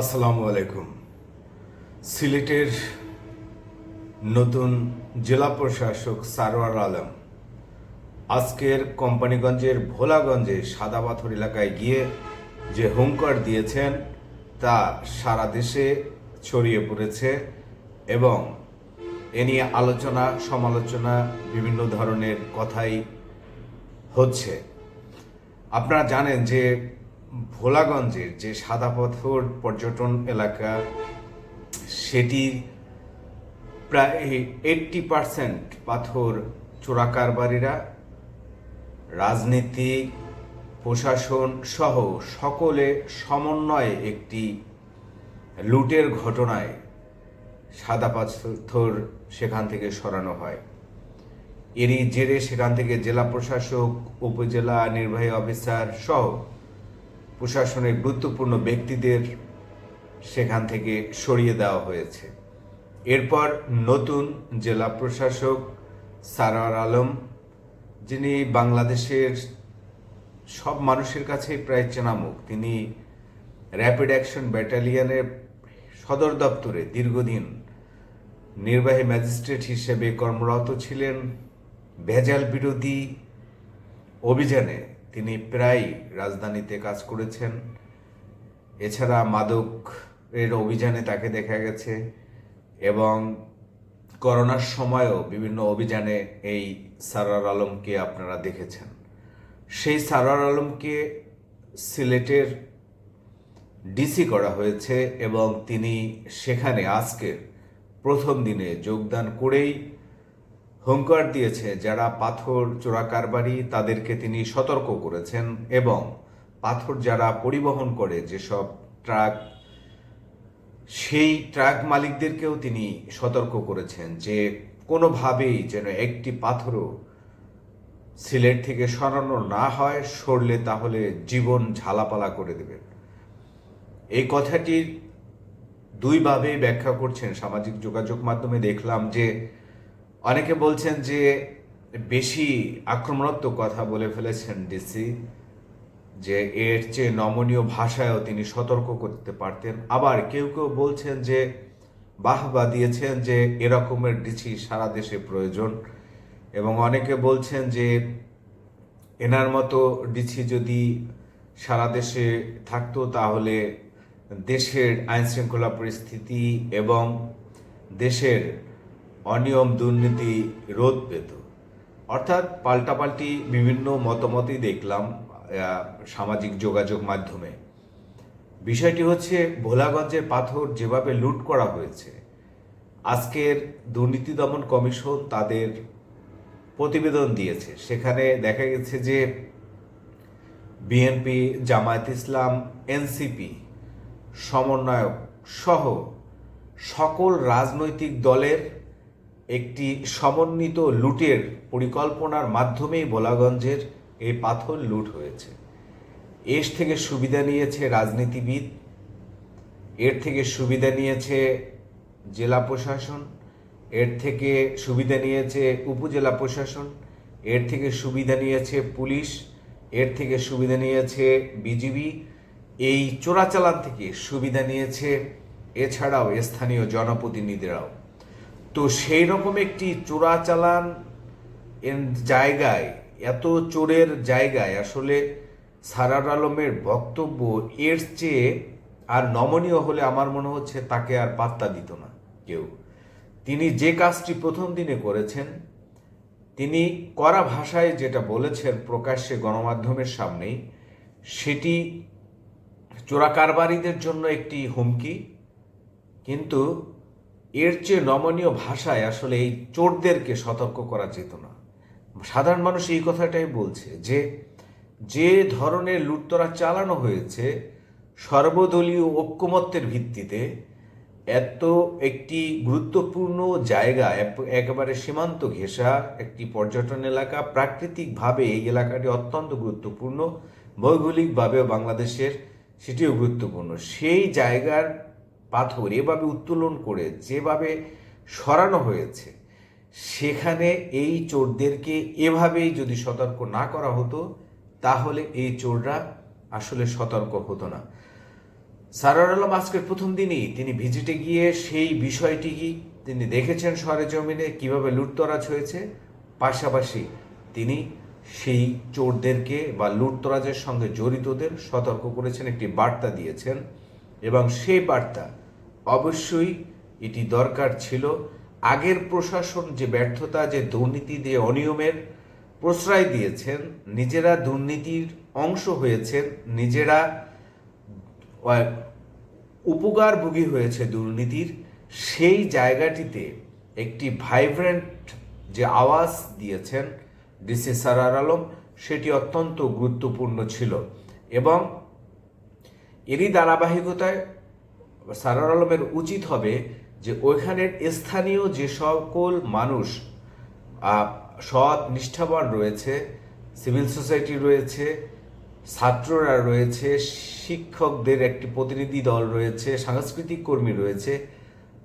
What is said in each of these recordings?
আসসালামু আলাইকুম। সিলেটের নতুন জেলা প্রশাসক সারোয়ার আলম আজকের কোম্পানিগঞ্জের ভোলাগঞ্জে সাদা পাথর এলাকায় গিয়ে যে হুঙ্কার দিয়েছেন, তা সারা দেশে ছড়িয়ে পড়েছে এবং এ নিয়ে আলোচনা, সমালোচনা, বিভিন্ন ধরনের কথাই হচ্ছে। আপনারা জানেন যে ভোলাগঞ্জের যে সাদা পাথর পর্যটন এলাকা, সেটি প্রায় এইটটি পারসেন্ট পাথর চোরা কারবারিরা রাজনীতি, প্রশাসন সহ সকলে সমন্বয়ে একটি লুটের ঘটনায় সাদা পাথর সেখান থেকে সরানো হয়। এরই জেরে সেখান থেকে জেলা প্রশাসক, উপজেলা নির্বাহী অফিসার সহ প্রশাসনের গুরুত্বপূর্ণ ব্যক্তিদের সেখান থেকে সরিয়ে দেওয়া হয়েছে। এরপর নতুন জেলা প্রশাসক সারার আলম, যিনি বাংলাদেশের সব মানুষের কাছেই প্রায় চেনামুখ, তিনি র্যাপিড অ্যাকশন ব্যাটালিয়নের সদর দপ্তরে দীর্ঘদিন নির্বাহী ম্যাজিস্ট্রেট হিসেবে কর্মরত ছিলেন। ভেজাল বিরোধী অভিযানে তিনি প্রায় রাজধানীতে কাজ করেছেন। এছাড়া মাদক এর অভিযানে তাকে দেখা গেছে এবং করোনার সময়ও বিভিন্ন অভিযানে এই সারার আলমকে আপনারা দেখেছেন। সেই সারার আলমকে সিলেটের ডিসি করা হয়েছে এবং তিনি সেখানে আজকের প্রথম দিনে যোগদান করেই হুঙ্কার দিয়েছে যারা পাথর চোরাকারবারি তাদেরকে তিনি সতর্ক করেছেন এবং পাথর যারা পরিবহন করে যেসব ট্রাক, সেই ট্রাক মালিকদেরকেও তিনি সতর্ক করেছেন যে কোনোভাবেই যেন একটি পাথরও সিলেট থেকে সরানো না হয়, সরলে তাহলে জীবন ঝালাপালা করে দেবেন এই কথাটির দুইভাবে ব্যাখ্যা করছেন সামাজিক যোগাযোগ মাধ্যমে দেখলাম যে অনেকে বলছেন যে বেশি আক্রমণাত্মক কথা বলে ফেলেছেন ডিসি, যে এর চেয়ে নমনীয় ভাষায়ও তিনি সতর্ক করতে পারতেন। আবার কেউ কেউ বলছেন যে বাহবা দিয়েছেন যে এরকমের ডিসি সারা দেশে প্রয়োজন। এবং অনেকে বলছেন যে, এনার মতো ডিসি যদি সারা দেশে থাকতো তাহলে দেশের আইন শৃঙ্খলা পরিস্থিতি এবং দেশের অনিয়ম, দুর্নীতি রোধ পেত। অর্থাৎ পাল্টাপাল্টি বিভিন্ন মতামতই দেখলাম সামাজিক যোগাযোগ মাধ্যমে। বিষয়টি হচ্ছে, ভোলাগঞ্জের পাথর যেভাবে লুট করা হয়েছে, আজকের দুর্নীতি দমন কমিশন তাদের প্রতিবেদন দিয়েছে। সেখানে দেখা গেছে যে, বিএনপি, জামায়াত ইসলাম, এনসিপি, সমন্বয়ক সহ সকল রাজনৈতিক দলের একটি সমন্বিত লুটের পরিকল্পনার মাধ্যমেই ভোলাগঞ্জের এই পাথর লুট হয়েছে। এর থেকে সুবিধা নিয়েছে রাজনীতিবিদ, এর থেকে সুবিধা নিয়েছে জেলা প্রশাসন, এর থেকে সুবিধা নিয়েছে উপজেলা প্রশাসন, এর থেকে সুবিধা নিয়েছে পুলিশ, এর থেকে সুবিধা নিয়েছে বিজিবি। এই চোরাচালান থেকে সুবিধা নিয়েছে এছাড়াও স্থানীয় জনপ্রতিনিধিরাও। তো সেই রকম একটি চোরাচালান জায়গায়, এত চোরের জায়গায় আসলে সারার আলমের বক্তব্য এর চেয়ে আর নমনীয় হলে আমার মনে হচ্ছে তাকে আর পাত্তা দিত না কেউ। তিনি যে কাজটি প্রথম দিনে করেছেন, তিনি কড়া ভাষায় যেটা বলেছেন প্রকাশ্যে গণমাধ্যমের সামনেই, সেটি চোরা কারবারিদের জন্য একটি হুমকি, কিন্তু এর চেয়ে নমনীয় ভাষায় আসলে এই চোরদেরকে সতর্ক করা যেত না। সাধারণ মানুষ এই কথাটাই বলছে যে যে ধরনের লুটতরা চালানো হয়েছে, সর্বদলীয় ঐক্যমত্যের ভিত্তিতে এত একটি গুরুত্বপূর্ণ জায়গা একেবারে সীমান্ত ঘেঁষা একটি পর্যটন এলাকা, প্রাকৃতিকভাবে এই এলাকাটি অত্যন্ত গুরুত্বপূর্ণ, ভৌগোলিকভাবেও বাংলাদেশের সেটিও গুরুত্বপূর্ণ। সেই জায়গার পাথর এভাবে উত্তোলন করে যেভাবে সরানো হয়েছে, সেখানে এই চোরদেরকে এভাবেই যদি সতর্ক না করা হতো, তাহলে এই চোররা আসলে সতর্ক হতো না। সারার আলম আজকের প্রথম দিনই তিনি ভিজিটে গিয়ে সেই বিষয়টি তিনি দেখেছেন সরে জমিনে কীভাবে লুটতরাজ হয়েছে? পাশাপাশি তিনি সেই চোরদেরকে বা লুটতরাজের সঙ্গে জড়িতদের সতর্ক করেছেন, একটি বার্তা দিয়েছেন এবং সেই বার্তা অবশ্যই এটি দরকার ছিল। আগের প্রশাসন যে ব্যর্থতা, যে দুর্নীতি দিয়ে অনিয়মের প্রশ্রয় দিয়েছেন, নিজেরা দুর্নীতির অংশ হয়েছেন, নিজেরা উপকারভোগী হয়েছে দুর্নীতির, সেই জায়গাটিতে একটি ভাইব্রেন্ট যে আওয়াজ দিয়েছেন ডিসি সারার আলম, সেটি অত্যন্ত গুরুত্বপূর্ণ ছিল। এবং এরই ধারাবাহিকতায় সারার আলমের উচিত হবে যে ওইখানের স্থানীয় যে সকল মানুষ সৎ নিষ্ঠাবান রয়েছে, সিভিল সোসাইটি রয়েছে, ছাত্ররা রয়েছে, শিক্ষকদের একটি প্রতিনিধি দল রয়েছে, সাংস্কৃতিক কর্মী রয়েছে,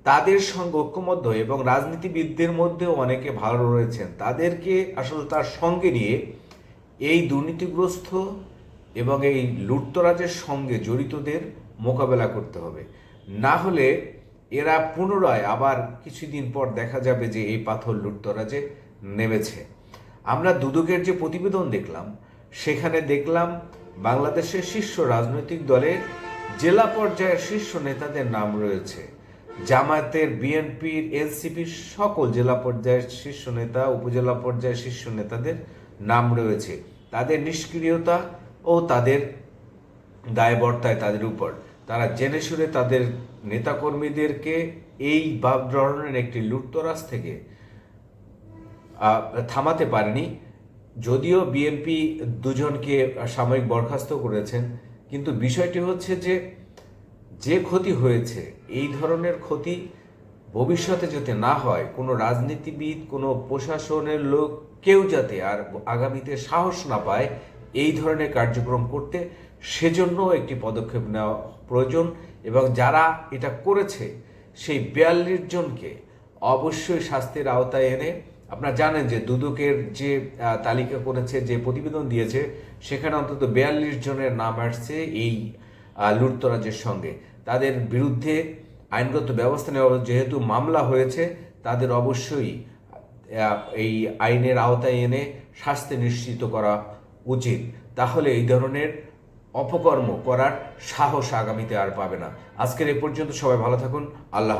তাদের সঙ্গে ঐক্যবদ্ধ এবং রাজনীতিবিদদের মধ্যেও অনেকে ভালো রয়েছেন। তাদেরকে আসলে তার সঙ্গে নিয়ে এই দুর্নীতিগ্রস্ত এবং এই লুটতরাজের সঙ্গে জড়িতদের মোকাবেলা করতে হবে। না হলে এরা পুনরায় আবার কিছুদিন পর দেখা যাবে যে এই পাথর লুটতরাজে নেমেছে। আমরা দুদকের যে প্রতিবেদন দেখলাম, সেখানে দেখলাম বাংলাদেশের শীর্ষ রাজনৈতিক দলের জেলা পর্যায়ের শীর্ষ নেতাদের নাম রয়েছে। জামায়াতের বিএনপির, এনসিপির সকল জেলা পর্যায়ের শীর্ষ নেতা, উপজেলা পর্যায়ের শীর্ষ নেতাদের নাম রয়েছে। তাদের নিষ্ক্রিয়তা ও তাদের দায়বর্তায় তাদের উপর। তারা শুনে তাদের নেতাকর্মীদেরকে এই বাপ ধরনের একটি লুটতরাজ থেকে থামাতে পারেনি। যদিও বিএনপি দুজনকে সাময়িক বরখাস্ত করেছেন, কিন্তু বিষয়টি হচ্ছে যে যে ক্ষতি হয়েছে, এই ধরনের ক্ষতি ভবিষ্যতে যাতে না হয়, কোনো রাজনীতিবিদ, কোনো প্রশাসনের লোক, কেউ যাতে আর আগামীতে সাহস না পায় এই ধরনের কার্যক্রম করতে সেজন্য একটি পদক্ষেপ নেওয়া প্রয়োজন এবং যারা এটা করেছে, সেই বিয়াল্লিশ জনকে অবশ্যই শাস্তির আওতায় এনে, আপনারা জানেন যে দুদকের যে তালিকা করেছে, যে প্রতিবেদন দিয়েছে, সেখানে অন্তত বিয়াল্লিশ জনের নাম আসছে এই লুটতরাজের সঙ্গে। তাদের বিরুদ্ধে আইনগত ব্যবস্থা নেওয়া যেহেতু মামলা হয়েছে, তাদের অবশ্যই এই আইনের আওতায় এনে শাস্তি নিশ্চিত করা উচিত। তাহলে এই ধরনের অপকর্ম করার সাহস আগামীতে আর পাবে না। আজকের এ পর্যন্ত সবাই ভালো থাকুন। আল্লাহ